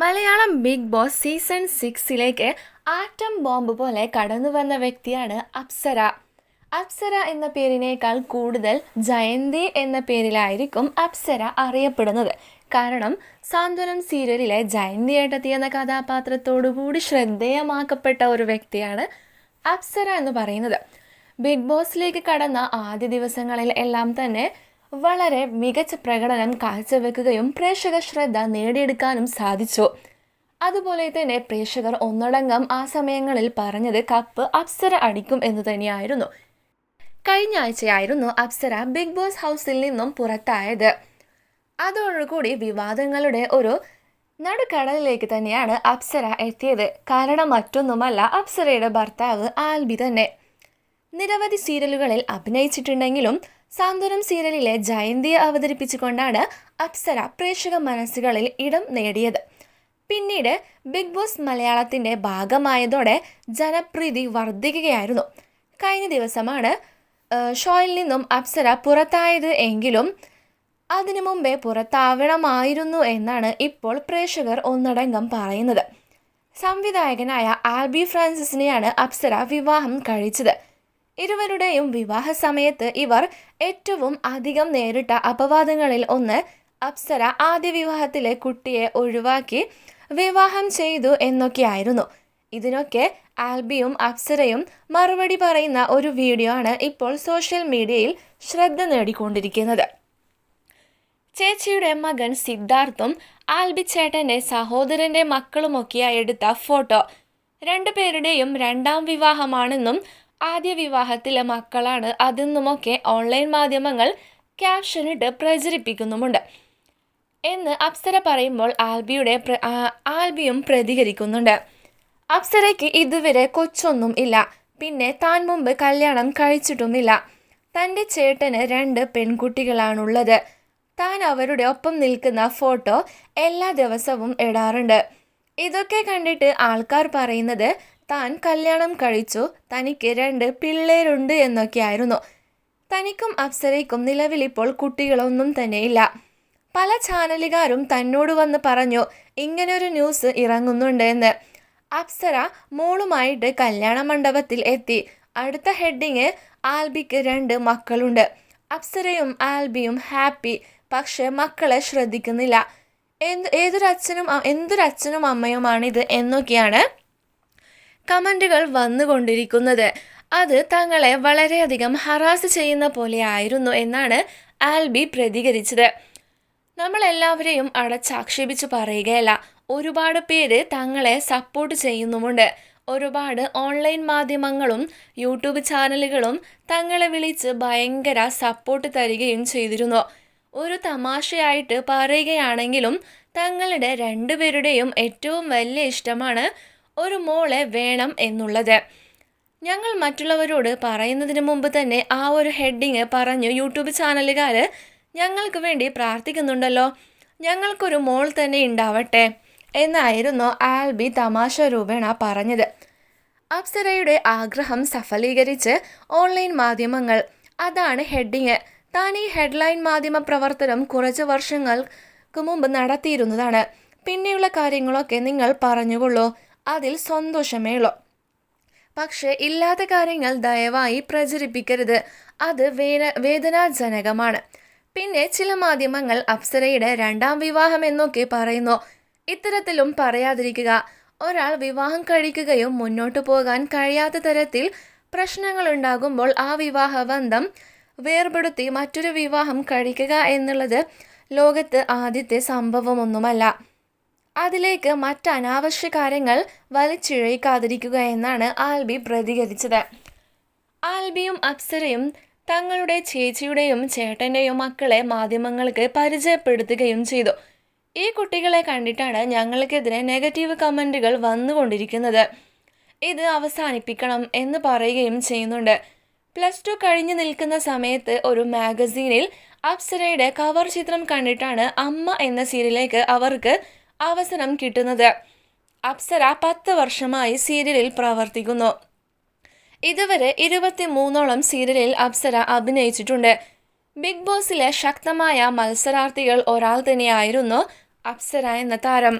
Malayalam Big Boss season സിക്സിലേക്ക് atom bomb പോലെ കടന്നു വന്ന വ്യക്തിയാണ് അപ്സര. അപ്സര എന്ന പേരിനേക്കാൾ കൂടുതൽ ജയന്തി എന്ന പേരിലായിരിക്കും അപ്സര അറിയപ്പെടുന്നത്. കാരണം സാന്ത്വനം സീരിയലിലെ ജയന്തി ഏട്ടത്തി എന്ന കഥാപാത്രത്തോടുകൂടി ശ്രദ്ധേയമാക്കപ്പെട്ട ഒരു വ്യക്തിയാണ് അപ്സര എന്ന് പറയുന്നത്. ബിഗ് ബോസിലേക്ക് കടന്ന ആദ്യ ദിവസങ്ങളിൽ എല്ലാം തന്നെ വളരെ മികച്ച പ്രകടനം കാഴ്ചവെക്കുകയും പ്രേക്ഷക ശ്രദ്ധ നേടിയെടുക്കാനും സാധിച്ചു. അതുപോലെ തന്നെ പ്രേക്ഷകർ ഒന്നടങ്കം ആ സമയങ്ങളിൽ പറഞ്ഞത് കപ്പ് അപ്സര അടിക്കും എന്ന് തന്നെയായിരുന്നു. കഴിഞ്ഞ ആഴ്ചയായിരുന്നു അപ്സര ബിഗ് ബോസ് ഹൗസിൽ നിന്നും പുറത്തായത്. അതോടുകൂടി വിവാദങ്ങളുടെ ഒരു നടുക്കടലിലേക്ക് തന്നെയാണ് അപ്സര എത്തിയത്. കാരണം മറ്റൊന്നുമല്ല അപ്സരയുടെ ഭർത്താവ് ആൽബി തന്നെ. നിരവധി സീരിയലുകളിൽ അഭിനയിച്ചിട്ടുണ്ടെങ്കിലും സാന്ത്വനം സീരിയലിലെ ജയന്തിയെ അവതരിപ്പിച്ചുകൊണ്ടാണ് അപ്സര പ്രേക്ഷക മനസ്സുകളിൽ ഇടം നേടിയത്. പിന്നീട് ബിഗ് ബോസ് മലയാളത്തിന്റെ ഭാഗമായതോടെ ജനപ്രീതി വർദ്ധിക്കുകയായിരുന്നു. കഴിഞ്ഞ ദിവസമാണ് ഷോയിൽ നിന്നും അപ്സര പുറത്തായത് എങ്കിലും അതിനു മുമ്പേ പുറത്താവണമായിരുന്നു എന്നാണ് ഇപ്പോൾ പ്രേക്ഷകർ ഒന്നടങ്കം പറയുന്നത്. സംവിധായകനായ ആൽബി ഫ്രാൻസിസിനെയാണ് അപ്സര വിവാഹം കഴിച്ചത്. ഇരുവരുടെയും വിവാഹ സമയത്ത് ഇവർ ഏറ്റവും അധികം നേരിട്ട അപവാദങ്ങളിൽ ഒന്ന് അപ്സര ആദ്യ വിവാഹത്തിലെ കുട്ടിയെ ഒഴിവാക്കി വിവാഹം ചെയ്തു എന്നൊക്കെയായിരുന്നു. ഇതിനൊക്കെ ആൽബിയും അപ്സരയും മറുപടി പറയുന്ന ഒരു വീഡിയോ ആണ് ഇപ്പോൾ സോഷ്യൽ മീഡിയയിൽ ശ്രദ്ധ നേടിക്കൊണ്ടിരിക്കുന്നത്. ചേച്ചിയുടെ മകൻ സിദ്ധാർത്ഥും ആൽബി ചേട്ടന്റെ സഹോദരന്റെ മക്കളുമൊക്കെയായി എടുത്ത ഫോട്ടോ. രണ്ടുപേരുടെയും രണ്ടാം വിവാഹമാണെന്നും ആദ്യ വിവാഹത്തിലെ മക്കളാണ് അതെന്നുമൊക്കെ ഓൺലൈൻ മാധ്യമങ്ങൾ ക്യാപ്ഷനിട്ട് പ്രചരിപ്പിക്കുന്നുമുണ്ട്. എന്ന് അപ്സര പറയുമ്പോൾ ആൽബിയുടെ ആൽബിയും പ്രതികരിക്കുന്നുണ്ട്. അപ്സരയ്ക്ക് ഇതുവരെ കൊച്ചൊന്നും ഇല്ല. പിന്നെ താൻ മുമ്പ് കല്യാണം കഴിച്ചിട്ടുമില്ല. തന്റെ ചേട്ടന് രണ്ട് പെൺകുട്ടികളാണുള്ളത്. താൻ അവരുടെ ഒപ്പം നിൽക്കുന്ന ഫോട്ടോ എല്ലാ ദിവസവും ഇടാറുണ്ട്. ഇതൊക്കെ കണ്ടിട്ട് ആൾക്കാർ പറയുന്നത് താൻ കല്യാണം കഴിച്ചു. തനിക്ക് രണ്ട് പിള്ളേരുണ്ട് എന്നൊക്കെയായിരുന്നു. തനിക്കും അപ്സരയ്ക്കും നിലവിലിപ്പോൾ കുട്ടികളൊന്നും തന്നെയില്ല. പല ചാനലുകാരും തന്നോട് വന്ന് പറഞ്ഞു ഇങ്ങനൊരു ന്യൂസ് ഇറങ്ങുന്നുണ്ട് എന്ന് അപ്സര മോളുമായിട്ട് കല്യാണ മണ്ഡപത്തിൽ എത്തി. അടുത്ത ഹെഡിങ് ആൽബിക്ക് രണ്ട് മക്കളുണ്ട്. അപ്സരയും ആൽബിയും ഹാപ്പി പക്ഷെ മക്കളെ ശ്രദ്ധിക്കുന്നില്ല. എന്ത് ഏതൊരച്ഛനും എന്തൊരു എന്തൊരച്ഛനും അമ്മയുമാണിത് എന്നൊക്കെയാണ് കമന്റുകൾ വന്നുകൊണ്ടിരിക്കുന്നത്. അത് തങ്ങളെ വളരെയധികം ഹറാസ് ചെയ്യുന്ന പോലെ ആയിരുന്നു എന്നാണ് ആൽബി പ്രതികരിച്ചത്. നമ്മളെല്ലാവരെയും അടച്ചാക്ഷേപിച്ച് പറയുകയല്ല. ഒരുപാട് പേര് തങ്ങളെ സപ്പോർട്ട് ചെയ്യുന്നുമുണ്ട്. ഒരുപാട് ഓൺലൈൻ മാധ്യമങ്ങളും യൂട്യൂബ് ചാനലുകളും തങ്ങളെ വിളിച്ച് ഭയങ്കര സപ്പോർട്ട് തരികയും ചെയ്തിരുന്നു. ഒരു തമാശയായിട്ട് പറയുകയാണെങ്കിലും തങ്ങളുടെ രണ്ടുപേരുടെയും ഏറ്റവും വലിയ ഇഷ്ടമാണ് ഒരു മോളെ വേണം എന്നുള്ളത്. ഞങ്ങൾ മറ്റുള്ളവരോട് പറയുന്നതിന് മുമ്പ് തന്നെ ആ ഒരു ഹെഡിങ് പറഞ്ഞു യൂട്യൂബ് ചാനലുകാർ ഞങ്ങൾക്ക് വേണ്ടി പ്രാർത്ഥിക്കുന്നുണ്ടല്ലോ. ഞങ്ങൾക്കൊരു മോൾ തന്നെ ഉണ്ടാവട്ടെ എന്നായിരുന്നു ആൽബി തമാശ രൂപേണ പറഞ്ഞത്. അപ്സരയുടെ ആഗ്രഹം സഫലീകരിച്ച് ഓൺലൈൻ മാധ്യമങ്ങൾ. അതാണ് ഹെഡിങ്. താൻ ഈ ഹെഡ്ലൈൻ മാധ്യമ പ്രവർത്തനം കുറച്ച് വർഷങ്ങൾക്ക് മുമ്പ് നടത്തിയിരുന്നതാണ്. പിന്നെയുള്ള കാര്യങ്ങളൊക്കെ നിങ്ങൾ പറഞ്ഞുകൊള്ളൂ. അതിൽ സന്തോഷമേളോ പക്ഷെ ഇല്ലാത്ത കാര്യങ്ങൾ ദയവായി പ്രചരിപ്പിക്കരുത്. അത് വേന വേദനാജനകമാണ്. പിന്നെ ചില മാധ്യമങ്ങൾ അപ്സരയുടെ രണ്ടാം വിവാഹം എന്നൊക്കെ പറയുന്നു. ഇത്തരത്തിലും പറയാതിരിക്കുക. ഒരാൾ വിവാഹം കഴിക്കുകയും മുന്നോട്ടു പോകാൻ കഴിയാത്ത തരത്തിൽ പ്രശ്നങ്ങൾ ഉണ്ടാകുമ്പോൾ ആ വിവാഹ ബന്ധം വേർപെടുത്തി മറ്റൊരു വിവാഹം കഴിക്കുക എന്നുള്ളത് ലോകത്ത് ആദ്യത്തെ സംഭവമൊന്നുമല്ല. അതിലേക്ക് മറ്റ് അനാവശ്യ കാര്യങ്ങൾ വലിച്ചിഴയിക്കാതിരിക്കുക എന്നാണ് ആൽബി പ്രതികരിച്ചത്. ആൽബിയും അപ്സരയും തങ്ങളുടെ ചേച്ചിയുടെയും ചേട്ടന്റെയും മക്കളെ മാധ്യമങ്ങൾക്ക് പരിചയപ്പെടുത്തുകയും ചെയ്തു. ഈ കുട്ടികളെ കണ്ടിട്ടാണ് ഞങ്ങൾക്കെതിരെ നെഗറ്റീവ് കമന്റുകൾ വന്നുകൊണ്ടിരിക്കുന്നത്. ഇത് അവസാനിപ്പിക്കണം എന്ന് പറയുകയും ചെയ്യുന്നുണ്ട്. പ്ലസ് ടു കഴിഞ്ഞു നിൽക്കുന്ന സമയത്ത് ഒരു മാഗസീനിൽ അപ്സരയുടെ കവർ ചിത്രം കണ്ടിട്ടാണ് അമ്മ എന്ന സീരിയലിലേക്ക് അവർക്ക് അവസരം കിട്ടുന്നത്. അപ്സര പത്ത് വർഷമായി സീരിയലിൽ പ്രവർത്തിക്കുന്നു. ഇതുവരെ ഇരുപത്തി മൂന്നോളം സീരിയലിൽ അപ്സര അഭിനയിച്ചിട്ടുണ്ട്. ബിഗ് ബോസിലെ ശക്തമായ മത്സരാർത്ഥികൾ ഒരാൾ തന്നെയായിരുന്നു അപ്സര എന്ന താരം.